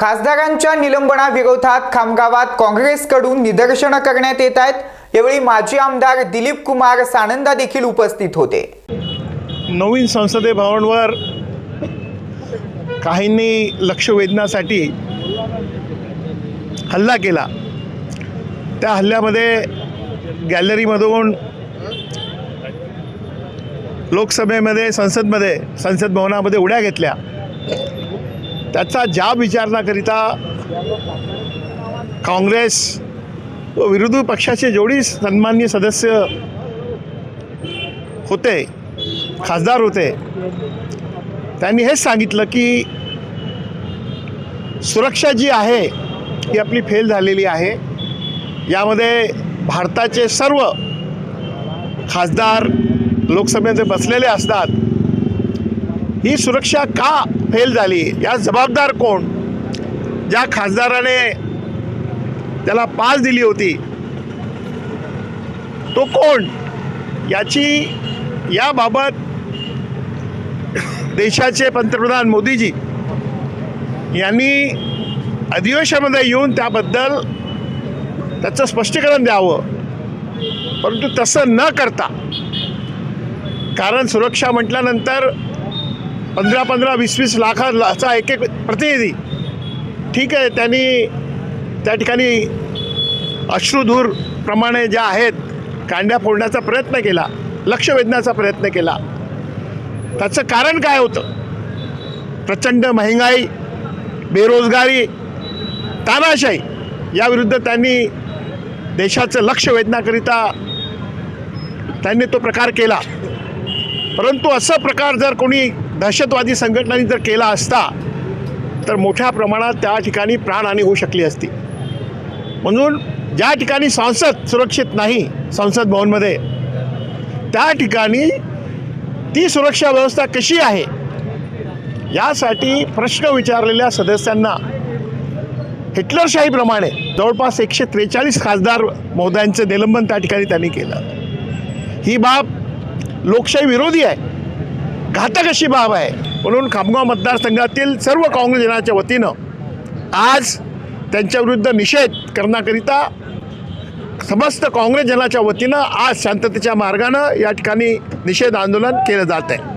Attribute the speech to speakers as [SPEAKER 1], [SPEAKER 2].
[SPEAKER 1] खासदारांच्या निलंबनाविरोधात खामगावात काँग्रेसकडून निदर्शनं करण्यात येत आहेत. यावेळी माजी आमदार दिलीप कुमार सानंदा देखील उपस्थित होते.
[SPEAKER 2] नवीन संसदे भवनवर काहींनी लक्ष वेधण्यासाठी हल्ला केला. त्या हल्ल्यामध्ये गॅलरीमधून लोकसभेमध्ये संसदमध्ये संसद भवनामध्ये उड्या घेतल्या. त्याचा ज्या विचारण्याकरिता काँग्रेस व विरोधी पक्षाचे जेवढी सन्माननीय सदस्य होते खासदार होते त्यांनी हेच सांगितलं की सुरक्षा जी आहे ही आपली फेल झालेली आहे. यामध्ये भारताचे सर्व खासदार लोकसभेमध्ये बसलेले असतात. ही सुरक्षा का फेल झाली? या जबाबदार कोण? ज्या खासदाराने त्याला पास दिली होती तो कोण? याची याबाबत देशाचे पंतप्रधान मोदीजी यांनी अधिवेशनामध्ये येऊन त्याबद्दल त्याचं स्पष्टीकरण द्यावं. परंतु तसं न करता कारण सुरक्षा म्हटल्यानंतर पंधरा पंधरा वीस वीस लाखाचा एक एक प्रतिनिधी. ठीक आहे त्यांनी त्या ठिकाणी अश्रुधूर प्रमाणे ज्या आहेत कांड्या फोडण्याचा प्रयत्न केला लक्ष वेधण्याचा प्रयत्न केला. त्याचं कारण काय होतं? प्रचंड महागाई बेरोजगारी तानाशाही याविरुद्ध त्यांनी देशाचं लक्ष वेधण्याकरिता त्यांनी तो प्रकार केला. परंतु असा प्रकार जर कोणी दहशतवादी संघटनांनी जर केला असता तर मोठ्या प्रमाणात त्या ठिकाणी प्राणहानी होऊ शकली असती. म्हणून ज्या ठिकाणी संसद सुरक्षित नाही संसद भवनमध्ये त्या ठिकाणी ती सुरक्षा व्यवस्था कशी आहे यासाठी प्रश्न विचारलेल्या सदस्यांना हिटलरशाहीप्रमाणे जवळपास एकशे त्रेचाळीस खासदार महोदयांचं निलंबन त्या ठिकाणी त्यांनी केलं. ही बाब लोकशाही विरोधी आहे. घातक अशी बाब आहे. म्हणून खामगाव मतदारसंघातील सर्व काँग्रेसजनाच्या वतीनं आज त्यांच्याविरुद्ध निषेध करण्याकरिता समस्त काँग्रेस जनाच्या वतीनं आज शांततेच्या मार्गानं या ठिकाणी निषेध आंदोलन केलं जात आहे.